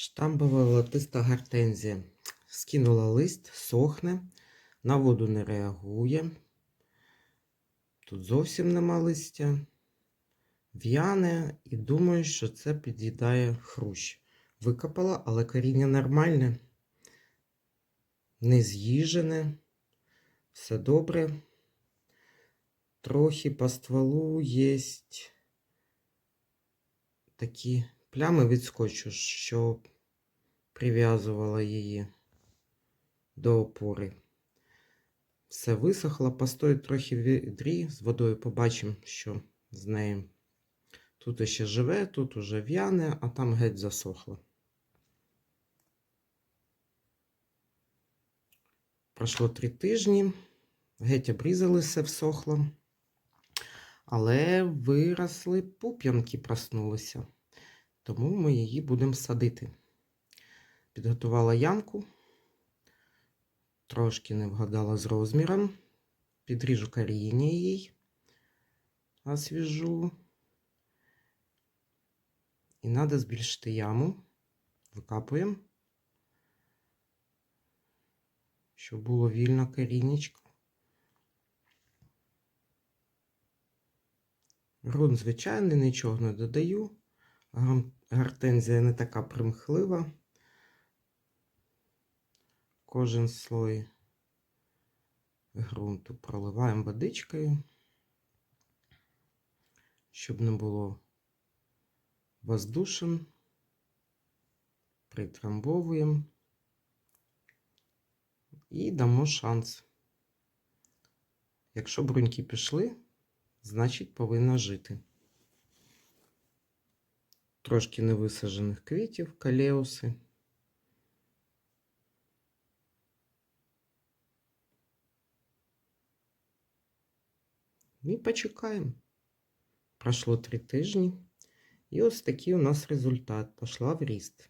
Штамбова латиста гортензія. Скинула лист, сохне, на воду не реагує. Тут зовсім нема листя. В'яне і думаю, що це під'їдає хрущ. Викопала, але коріння нормальне, не з'їжене, все добре. Трохи по стволу є такі плями від скотчу, що прив'язувала її до опори. Все висохло, постоїть трохи в відрі з водою, побачимо, що з нею. Тут ще живе, тут уже в'яне, а там геть засохло. Пройшло три тижні, геть обрізали все всохло, але виросли пуп'янки, проснулися. Тому ми її будемо садити. Підготувала ямку, трошки не вгадала з розміром. Підріжу коріння їй, освіжу. І треба збільшити яму. Викапуємо, щоб було вільно корінечко. Грунт звичайний, нічого не додаю. Гортензія не така примхлива. Кожен слой ґрунту проливаємо водичкою, щоб не було воздушин. Притрамбовуємо і дамо шанс. Якщо бруньки пішли, значить повинна жити. Трошки невисаджених квітів, калеуси. І почекаємо. Пройшло три тижні. І ось такий у нас результат. Пошла в ріст.